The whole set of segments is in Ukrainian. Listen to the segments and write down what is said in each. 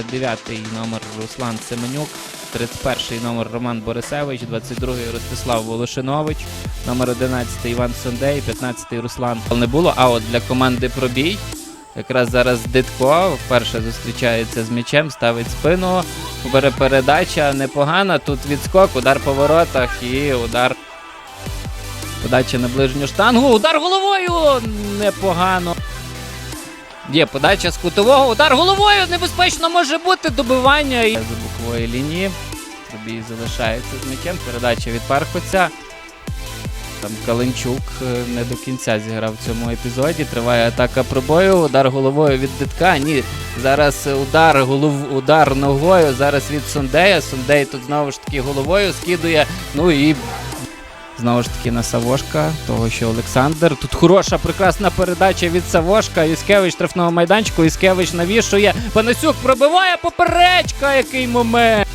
9-й номер Руслан Семенюк, 31-й номер Роман Борисевич, 22-й Ростислав Волошинович, номер 11 Іван Сондей, 15-й Руслан не було. А от для команди пробій. Якраз зараз Дитко вперше зустрічається з м'ячем, ставить спину, передача непогана. Тут відскок, удар по воротах і удар. Подача на ближню штангу. Удар головою! Непогано. Є подача з кутового. Удар головою. Небезпечно може бути добивання. І... За бокової лінії. Пробій залишається з м'ячем. Передача від Пархоця. Там Каленчук е, не до кінця зіграв в цьому епізоді. Триває атака пробою. Удар головою від Дитка. Ні, зараз удар голов... удар ногою. Зараз від Сондея. Сондей тут знову ж таки головою скидує. Ну і знову ж таки на Савошка, того що Олександр. Тут хороша, прекрасна передача від Савошка. Юськевич штрафного майданчику. Юськевич навішує. Панасюк пробиває поперечка. Який момент.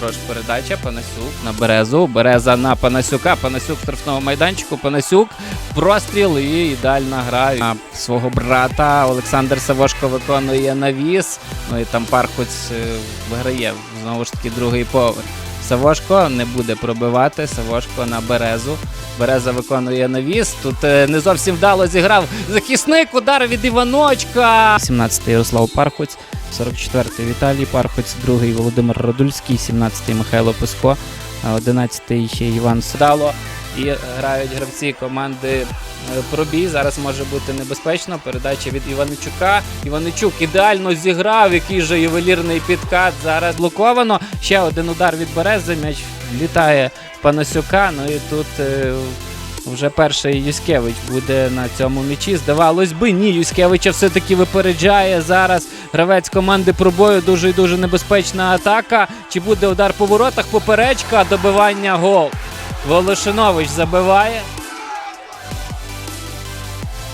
Хороша передача, Панасюк на Березу. Береза на Панасюка. Панасюк штрафного майданчику. Панасюк. Простріл і ідеальна гра на свого брата. Олександр Савошко виконує навіс. Ну і там Пархоць е, виграє знову ж таки другий поверх. Савошко не буде пробивати. Савошко на Березу. Береза виконує навіс. Тут е, не зовсім вдало зіграв захисник. Удар від Іваночка. 17-й Ярослав Пархоць. 44-й Віталій Пархоць, другий Володимир Радульський, 17-й Михайло Писко, а 11-й ще Іван Судало. І грають гравці команди е, пробій. Зараз може бути небезпечно. Передача від Іваничука. Іваничук ідеально зіграв, який же ювелірний підкат. Зараз блоковано. Ще один удар від Берези. М'яч влітає в Панасюка. Ну і тут е, вже перший Юськевич буде на цьому м'ячі. Здавалось би, ні. Юськевича все-таки випереджає зараз. Гравець команди пробою дуже і дуже небезпечна атака. Чи буде удар по воротах? Поперечка, добивання гол. Волошинович забиває.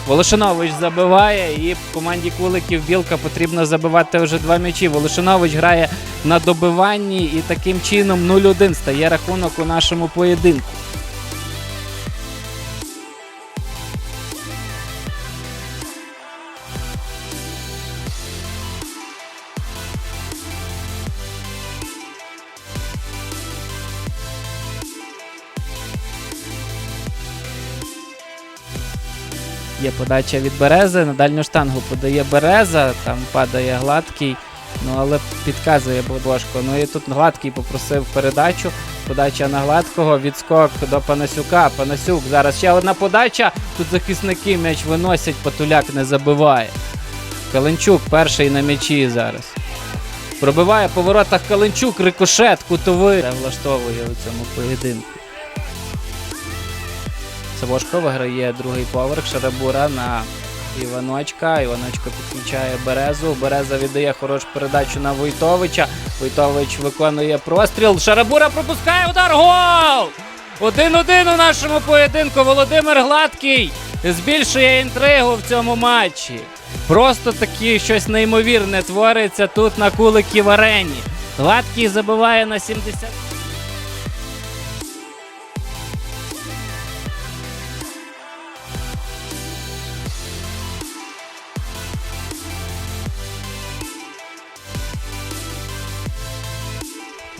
Волошинович забиває, і команді Куликів Білка потрібно забивати вже два м'ячі. Волошинович грає на добиванні і таким чином 0-1 стає рахунок у нашому поєдинку. Є подача від Берези. На дальню штангу подає Береза, там падає гладкий. Ну але підказує Бобошко. Ну і тут гладкий попросив передачу. Подача на гладкого, відскок до Панасюка. Панасюк. Зараз ще одна подача. Тут захисники м'яч виносять, Патуляк не забиває. Каленчук перший на м'ячі зараз. Пробиває по воротах Каленчук, рикошет, кутовий. Це влаштовує у цьому поєдинку. Савошко виграє другий поверх Шарабура на Іваночка. Іваночко підключає Березу. Береза віддає хорошу передачу на Войтовича. Войтович виконує простріл. Шарабура пропускає удар. Гол! Один-один у нашому поєдинку. Володимир Гладкий збільшує інтригу в цьому матчі. Просто таки щось неймовірне твориться тут на Куликів арені. Гладкий забиває на 70.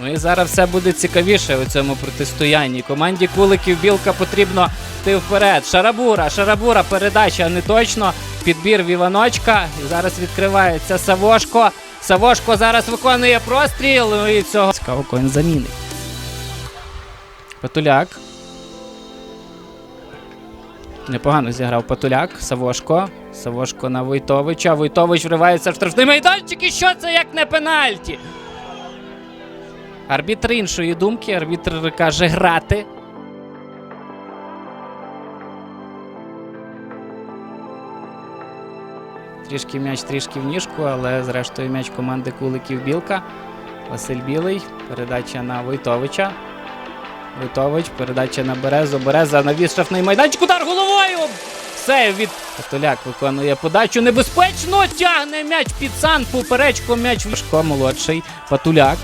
Ну і зараз все буде цікавіше у цьому протистоянні. Команді Куликів Білка потрібно йти вперед. Шарабура, Шарабура, передача не точно. Підбір в Іваночка. І зараз відкривається Савошко. Савошко зараз виконує простріл. Ну і цього цікаво, кого він замінить. Патуляк. Непогано зіграв Патуляк. Савошко. Савошко на Войтовича. Войтович вривається в штрафний майданчик. І що це як не пенальті? Арбітр іншої думки, арбітр каже грати. Трішки м'яч, трішки в ніжку, але зрештою м'яч команди Куликів Білка. Василь Білий. Передача на Войтовича. Войтович, передача на Березу. Береза навіс штрафний майданчик. Удар головою! Сейв від Патоляк виконує подачу. Небезпечно тягне м'яч під сан. Поперечку м'яч Важко молодший. Патуляк.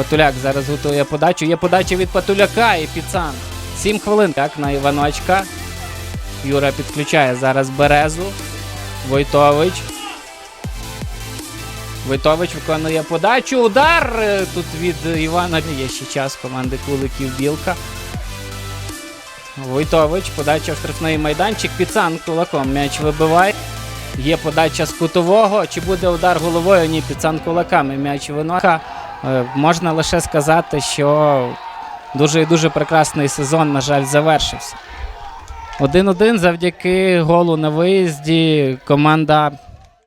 Патуляк зараз готує подачу. Є подача від Патуляка і Піцан. Сім хвилин. Так, на Іваночка. Юра підключає зараз Березу. Войтович. Войтович виконує подачу. Удар е, тут від Івана. Є ще час команди Куликів Білка. Войтович. Подача в штрафний майданчик. Піцан кулаком м'яч вибиває. Є подача з кутового. Чи буде удар головою? Ні, Піцан кулаками м'яч виносить. Е, Можна лише сказати, що дуже і дуже прекрасний сезон, на жаль, завершився. 1-1 завдяки голу на виїзді команда